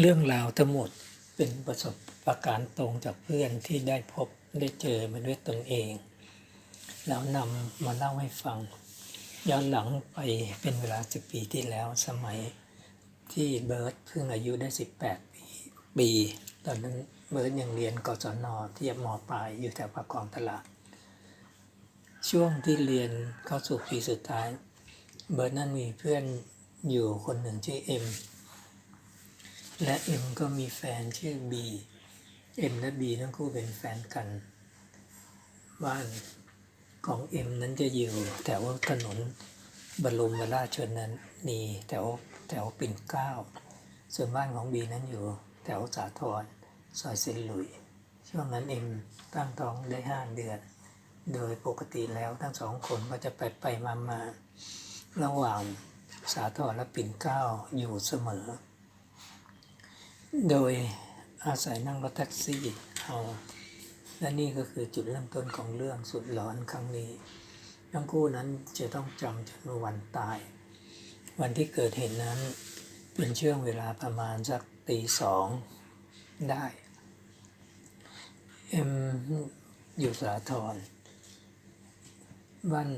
เรื่องราวทั้งหมดเป็นประสบประการตรงจากเพื่อนที่ได้พบได้เจอมาด้วยตนเอง แล้วนำมาเล่าให้ฟัง ย้อนหลังไปเป็นเวลาสิบปีที่แล้วสมัยที่เบิร์ตเพิ่งอายุได้ 18 ปีปี ตอนนั้นเบิร์ตยังเรียนกศนที่มอปลายอยู่แถวปากคลองตลาด ช่วงที่เรียนเข้าสู่ปีสุดท้าย เบิร์ตนั้นมีเพื่อนอยู่คนหนึ่งชื่อเอ็ม และเอ็มก็มีแฟนชื่อบีเอ็มและบีทั้งคู่เป็นแฟนกัน บ้านของเอ็มนั้นจะอยู่แถวถนนบรมราชชนนั้นนีแถวแถวปิ่นเกล้า ส่วนบ้านของบีนั้นอยู่แถวสาทรซอยเซนหลุย ช่วงนั้นเอ็มตั้งท้องได้ห้าเดือน โดยปกติแล้วทั้งสองคนก็จะไปไปมามาระหว่างสาทรและปิ่นเกล้าอยู่เสมอ โดยอาศัยนั่งรถแท็กซี่เอาและนี่ก็คือจุดเริ่มต้นของเรื่องสุดร้อนครั้งนี้ ทั้งคู่นั้นจะต้องจำจนวันตาย วันที่เกิดเหตุนั้นเป็นช่วงเวลาประมาณสักตีสองได้เอ็มอยู่สาทรบ้าน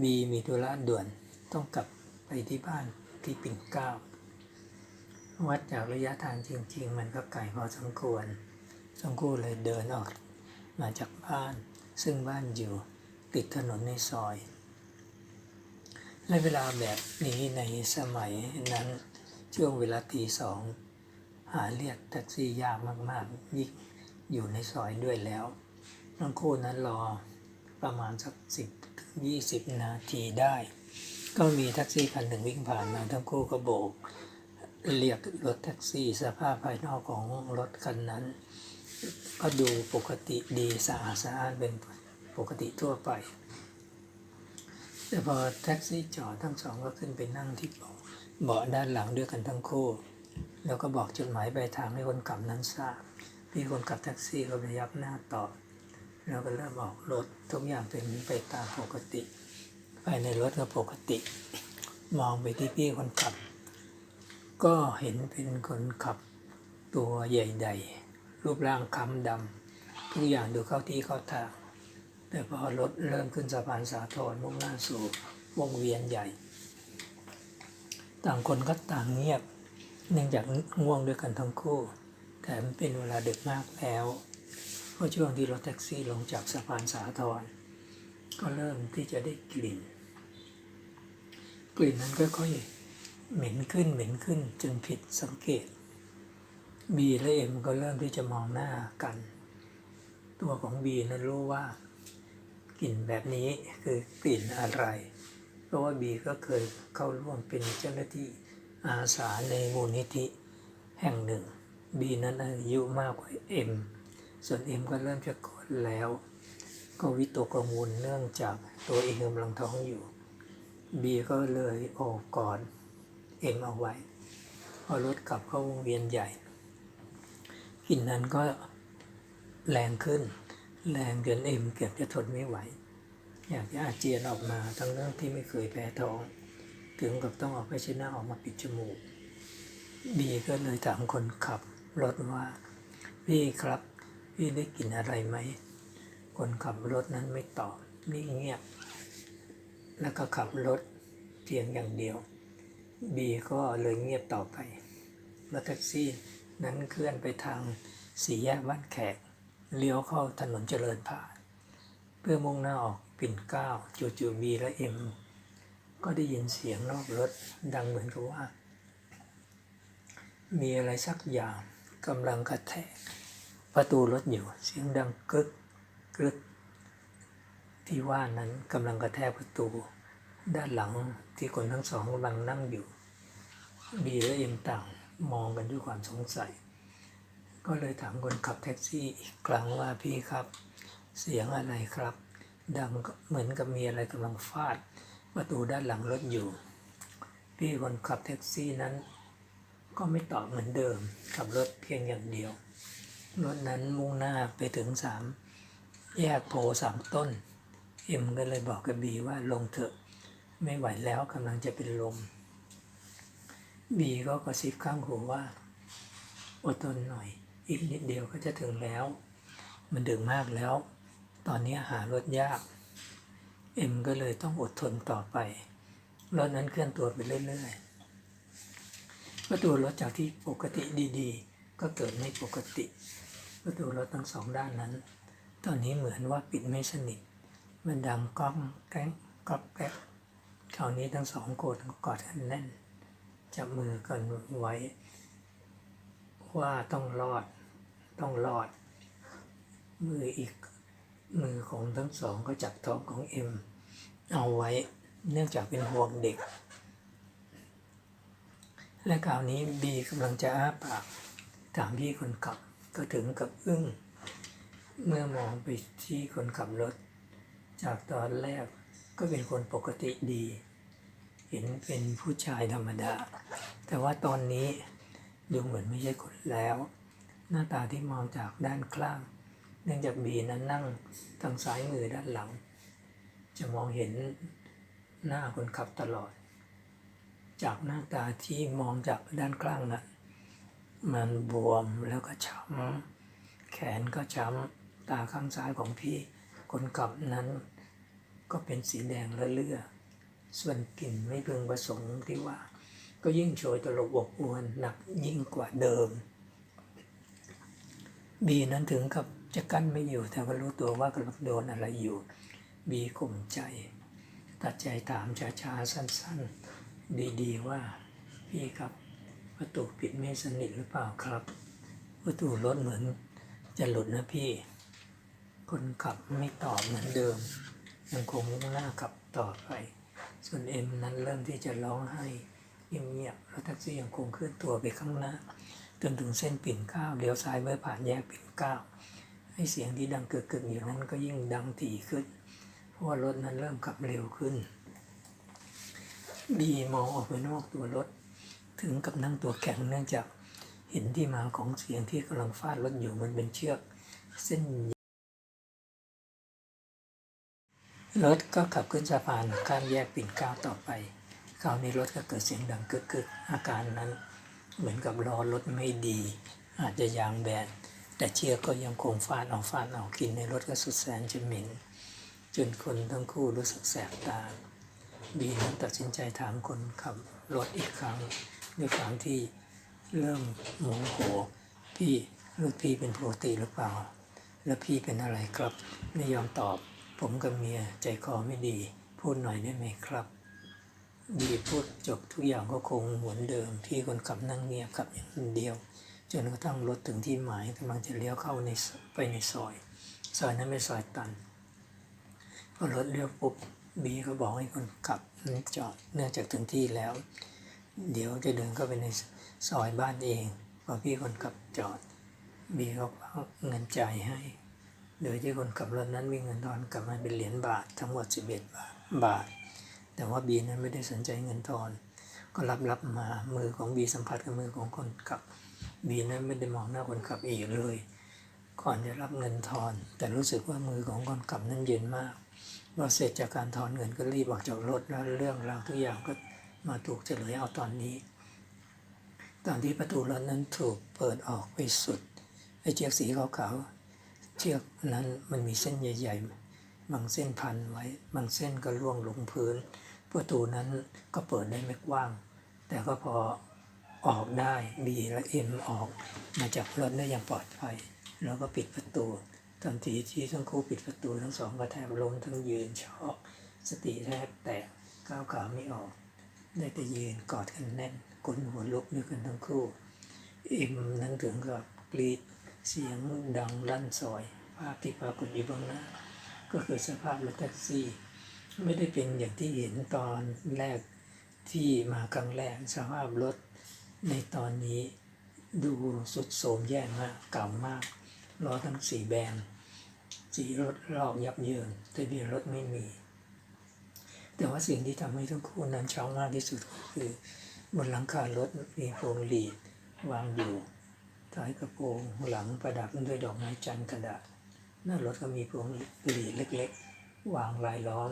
บีมีธุระด่วนต้องกลับไปที่บ้านที่ปิ่นเกล้า วัดจากระยะทางจริง ๆ มันก็ไกลพอสมควรทั้งคู่เลยเดินออกมาจากบ้าน ซึ่งบ้านอยู่ติดถนนในซอยในเวลาแบบนี้ในสมัยนั้นช่วงเวลาตีสองหาเรียกแท็กซี่ยากมากๆยิ่งอยู่ในซอยด้วยแล้วทั้งคู่นั้นรอประมาณสักสิบถึงยี่สิบนาทีได้ ก็มีแท็กซี่คันหนึ่งวิ่งผ่านมาทั้งคู่ก็โบก เรียกรถแท็กซี่สภาพภายนอกของรถคันนั้น ก็ดูปกติดีสะอาดสะอานเป็นปกติทั่วไป แต่พอแท็กซี่จอดทั้งสองก็ขึ้นไปนั่งที่เบาะเบาะด้านหลังด้วยกันทั้งคู่ แล้วก็บอกจุดหมายปลายทางให้คนขับนั้นทราบพี่คนขับแท็กซี่ก็พยักหน้าตอบแล้วก็เริ่มออกรถทุกอย่างเป็นไปตามปกติภายในรถก็ปกติ มองไปที่พี่คนขับ ก็เห็นเป็นคนขับตัวใหญ่ๆรูปร่างค้ำดำทุกอย่างดูเข้าที่เข้าทางแต่พอรถเริ่มขึ้นสะพานสาทรมุ่งหน้าสู่วงเวียนใหญ่ ต่างคนก็ต่างเงียบ เนื่องจากง่วงด้วยกันทั้งคู่ แถมเป็นเวลาดึกมากแล้วเพราะช่วงที่รถแท็กซี่ลงจากสะพานสาทรก็เริ่มที่จะได้กลิ่น กลิ่นนั้นค่อยๆ เหม็นขึ้นเหม็นขึ้นจนผิดสังเกต บีและเอ็มก็เริ่มที่จะมองหน้ากัน ตัวของบีนั้นรู้ว่ากลิ่นแบบนี้คือกลิ่นอะไร เพราะว่าบีก็เคยเข้าร่วมเป็นเจ้าหน้าที่อาสาในมูลนิธิแห่งหนึ่งบีนั้นอายุมากกว่าเอ็มส่วนเอ็มก็เริ่มจะกดแล้ว ก็วิตกกังวลเนื่องจากตัวเองกำลังท้องอยู่บีก็เลยโอบกอด เอ็มเอาไว้ พอรถกลับเข้าวงเวียนใหญ่กลิ่นนั้นก็แรงขึ้น แรงจนเอ็มเกือบจะทนไม่ไหว อยากจะอาเจียนออกมาทั้งเรื่องที่ไม่เคยแพ้ท้อง ถึงกับต้องเอาไปชนะออกมาปิดจมูก บีก็เลยถามคนขับรถว่า พี่ครับ พี่ได้กลิ่นอะไรไหม คนขับรถนั้นไม่ตอบนิ่งเงียบ แล้วก็ขับรถเพียงอย่างเดียว บีก็เลยเงียบต่อไปรถแท็กซี่นั้นเคลื่อนไปทางสี่แยกบ้านแขก เลี้ยวเข้าถนนเจริญผ่าน เพื่อมุ่งหน้าออกปิ่นเกล้าจู่ๆบีและเอ็ม ก็ได้ยินเสียงนอกรถดังเหมือนกับว่า มีอะไรสักอย่างกำลังกระแทกประตูรถอยู่เสียงดังกึกกึกที่ว่านั้นกำลังกระแทกประตู ด้านหลังที่คนทั้งสองกำลังนั่งอยู่ บีและเอ็มต่างมองกันด้วยความสงสัย ก็เลยถามคนขับแท็กซี่อีกครั้งว่าพี่ครับ เสียงอะไรครับ ดังเหมือนกับมีอะไรกำลังฟาดประตูด้านหลังรถอยู่ พี่คนขับแท็กซี่นั้น ก็ไม่ตอบเหมือนเดิมขับรถเพียงอย่างเดียว รถนั้นมุ่งหน้าไปถึงสามแยกโพสามต้น เอ็มก็เลยบอกกับบีว่าลงเถอะ ไม่ไหวแล้วกำลังจะเป็นลม บีก็กระซิบข้างหูว่า อดทนหน่อย อีกนิดเดียวก็จะถึงแล้ว มันดึกมากแล้ว ตอนนี้หารถยาก เอ็มก็เลยต้องอดทนต่อไป รถนั้นเคลื่อนตัวไปเรื่อยๆ ประตูรถจากที่ปกติดีๆ ก็เกิดไม่ปกติ ประตูรถทั้งสองด้านนั้น ตอนนี้เหมือนว่าปิดไม่สนิท มันดังก้องแกล้งก๊อกแก๊กคราวนี้ทั้งสองโกรธกอดกันแน่น จับมือกันไว้ ว่าต้องรอดต้องรอด มืออีกมือของทั้งสองก็จับท้องของเอ็ม เอาไว้เนื่องจากเป็นห่วงเด็ก และคราวนี้บีกำลังจะอ้าปากถามพี่คนขับก็ถึงกับอึ้ง เมื่อมองไปที่คนขับรถ จากตอนแรกก็เป็นคนปกติดี ห็นเป็นผู้ชายธรรมดา แต่ว่าตอนนี้ดูเหมือนไม่ใช่คนแล้ว หน้าตาที่มองจากด้านข้าง เนื่องจากบีนั้นนั่งทางซ้ายมือด้านหลัง จะมองเห็นหน้าคนขับตลอด จากหน้าตาที่มองจากด้านข้างนั้นมันบวมแล้วก็ช้ำแขนก็ช้ำตาข้างซ้ายของพี่ คนขับนั้นก็เป็นสีแดงละเลือด ส่วนกลิ่นไม่พึงประสงค์ที่ว่า ก็ยิ่งโชยตลบอบอวนหนักยิ่งกว่าเดิม บีนั้นถึงกับจะกั้นไม่อยู่แต่ก็รู้ตัวว่ากำลังโดนอะไรอยู่ บีข่มใจ ตัดใจถามช้าๆสั้นๆ ดีๆว่า พี่ครับประตูปิดไม่สนิทหรือเปล่าครับประตูรถเหมือนจะหลุดนะพี่ คนขับไม่ตอบเหมือนเดิม ยังคงมุ่งหน้าขับต่อไป ส่วนเอ็มนั้นเริ่มที่จะร้องไห้เงียบๆแล้วแท็กซี่ยังคงเคลื่อนตัวไปข้างหน้าจนถึงเส้นปิ่นเกล้าเลี้ยวซ้ายเมื่อผ่านแยกปิ่นเกล้าให้เสียงที่ดังเกิดๆอยู่นั้นก็ยิ่งดังถี่ขึ้น เพราะว่ารถนั้นเริ่มขับเร็วขึ้น บีมองออกไปนอกตัวรถ ถึงกับนั่งตัวแข็งเนื่องจากเห็นที่มาของเสียงที่กำลังฟาดรถอยู่มันเป็นเชือก เส้น รถก็ขับขึ้นสะพานข้ามแยกปิ่นเก้าต่อไปคราวนี้รถก็เกิดเสียงดังกึกๆอาการนั้น เหมือนกับล้อรถไม่ดี อาจจะยางแบนแต่เชือกก็ยังคงฟาดเอาฟาดเอากินในรถก็สุดแสนจะเหม็นจนคนทั้งคู่รู้สึกแสบตาบีนั้นตัดสินใจถามคนขับรถอีกครั้งด้วยความที่เริ่มโมโหพี่รถพี่เป็นปกติหรือเปล่า แล้วพี่เป็นอะไรครับไม่ยอมตอบ ผมกับเมียใจคอไม่ดี พูดหน่อยได้ไหมครับบีพูดจบทุกอย่างก็คงเหมือนเดิมพี่คนขับนั่งเงียบขับอย่างเดียว จนกระทั่งรถถึงที่หมายกำลังจะเลี้ยวเข้าในไปในซอย ซอยนั้นเป็นซอยตันพอรถเลี้ยวปุ๊บบีก็บอกให้คนขับจอดเนื่องจากถึงที่แล้ว เดี๋ยวจะเดินเข้าไปในซอยบ้านเองพอพี่คนขับจอดบีก็เอาเงินจ่ายให้ โดยที่คนขับรถนั้นมีเงินทอนกลับมาเป็นเหรียญบาททั้งหมด 11 บาทบาท แต่ว่าบีนั้นไม่ได้สนใจเงินทอน ก็รับรับมามือของบีสัมผัสกับมือของคนขับบีนั้นไม่ได้มองหน้าคนขับอีกเลย ก่อนจะรับเงินทอน แต่รู้สึกว่ามือของคนขับนั้นเย็นมากพอเสร็จจากการถอนเงินก็รีบออกจากรถแล้วเรื่องราวทุกอย่างก็มาถูกเฉลยเอาตอนนี้ ตอนที่ประตูรถนั้นถูกเปิดออกไปสุดไอ้เชือกสีขาวๆ เชือกนั้นมันมีเส้นใหญ่ ๆ บางเส้นพันไว้ บางเส้นก็ล่วงลงพื้น ประตูนั้นก็เปิดได้ไม่กว้าง แต่ก็พอออกได้บีและเอ็มออกมาจากรถได้อย่างปลอดภัย แล้วก็ปิดประตูทันทีที่ทั้งคู่ปิดประตูทั้งสองก็แทบล้มทั้งยืนช็อกสติแทบแตกก้าวขาไม่ออก ได้แต่ยืนกอดกันแน่นกลนหัวลุกด้วยกันทั้งคู่เอ็มนั้นถึงกับกรีด เสียงดังลั่นซอยภาพที่ปรากฏอยู่เบื้องหน้า ก็คือสภาพรถแท็กซี่ ไม่ได้เป็นอย่างที่เห็นตอนแรกที่มาครั้งแรกสภาพรถในตอนนี้ดูสุดโทรมแย่มากเก่ามากล้อทั้งสี่แบนสีรถลอกยับเยินทะเบียนรถไม่มี แต่ว่าสิ่งที่ทำให้ทั้งคู่นั้นช็อกมากที่สุดก็คือบนหลังคารถมีพวงหลีดวางอยู่ ท้ายกระโปรงหลังประดับด้วยดอกไม้จันทร์กระดาษหน้ารถก็มีพวงหลีเล็กๆ วางรายล้อม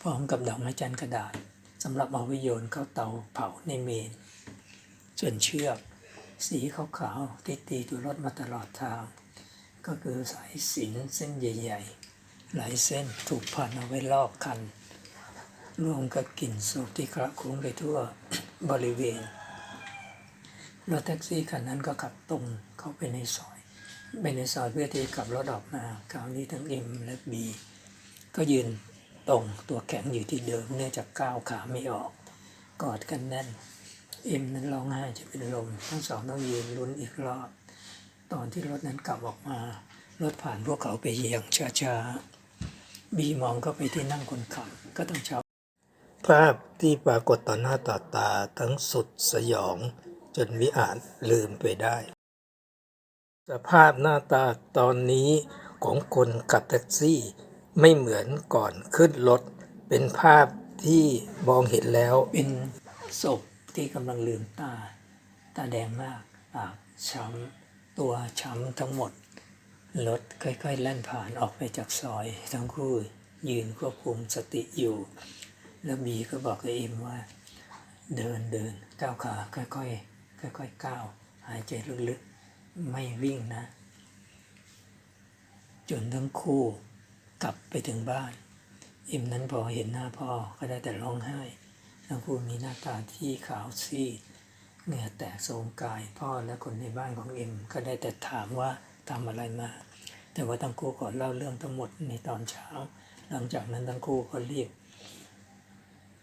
พร้อมกับดอกไม้จันทร์กระดาษสำหรับเอาไว้โยนเข้าเตาเผาในเมน ส่วนเชือก สีขาวๆที่ตีดูรถมาตลอดทาง ก็คือสายสินเส้นใหญ่ๆ หลายเส้นถูกพันเอาไว้รอบคัน รวมกับกลิ่นสูบที่คละคลุ้งไปทั่วบริเวณ รถแท็กซี่คันนั้นก็ขับตรงเข้าไปในซอยไปในซอยเพื่อที่จะขับรถออกมาคราวนี้ทั้งเอ็มและบีก็ยืนตรงตัวแข็งอยู่ที่เดิมเนื่องจากก้าวขาไม่ออก กอดกันแน่น เอ็มนั้นร้องไห้จะเป็นลมทั้งสองต้องยืนลุ้นอีกรอบ ตอนที่รถนั้นกลับออกมา รถผ่านพวกเขาไปอย่างช้าๆบีมองเข้าไปที่นั่งคนขับก็ต้องเช้าภาพที่ปรากฏต่อหน้าต่อตาทั้งสุดสยอง จนมิอาจลืมไปได้ สภาพหน้าตาตอนนี้ของคนขับแท็กซี่ ไม่เหมือนก่อนขึ้นรถ เป็นภาพที่มองเห็นแล้ว เป็นศพที่กำลังลืมตา ตาแดงมากปากช้ำตัวช้ำทั้งหมด รถค่อยๆแล่นผ่านออกไปจากซอย ทั้งคู่ยืนควบคุมสติอยู่ แล้วบีก็บอกกับเอ็มว่า เดินเดินก้าวขาค่อย ๆ ค่อยๆก้าวหายใจลึกๆ ไม่วิ่งนะ จนทั้งคู่กลับไปถึงบ้านอ็มนั้นพอเห็นหน้าพ่อก็ได้แต่ร้องไห้ ทั้งคู่มีหน้าตาที่ขาวซีดเหงื่อแตกโทรมกายพ่อและคนในบ้านของเอ็มก็ได้แต่ถามว่าทำอะไรมา แต่ว่าทั้งคู่ขอเล่าเรื่องทั้งหมดในตอนเช้า หลังจากนั้นทั้งคู่ก็รีบ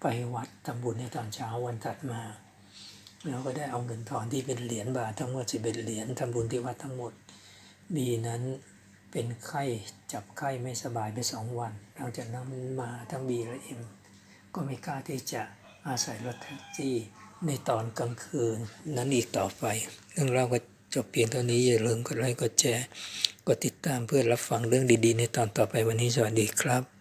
ไปวัดทำบุญในตอนเช้าวันถัดมา แล้วก็ได้เอาเงินทอนที่เป็นเหรียญบาททั้งหมดสิบเอ็ดเหรียญทำบุญที่วัดทั้งหมด บีนั้นเป็นไข้จับไข้ไม่สบายไปสองวัน หลังจากนั้นมาทั้งบีและเอ็มก็ไม่กล้าที่จะอาศัยรถแท็กซี่ในตอนกลางคืนนั้นอีกต่อไป เรื่องเราก็จบเพียงเท่านี้อย่าลืมกดไลค์กดแชร์กดติดตามเพื่อรับฟังเรื่องดีๆ ในตอนต่อไปวันนี้สวัสดีครับ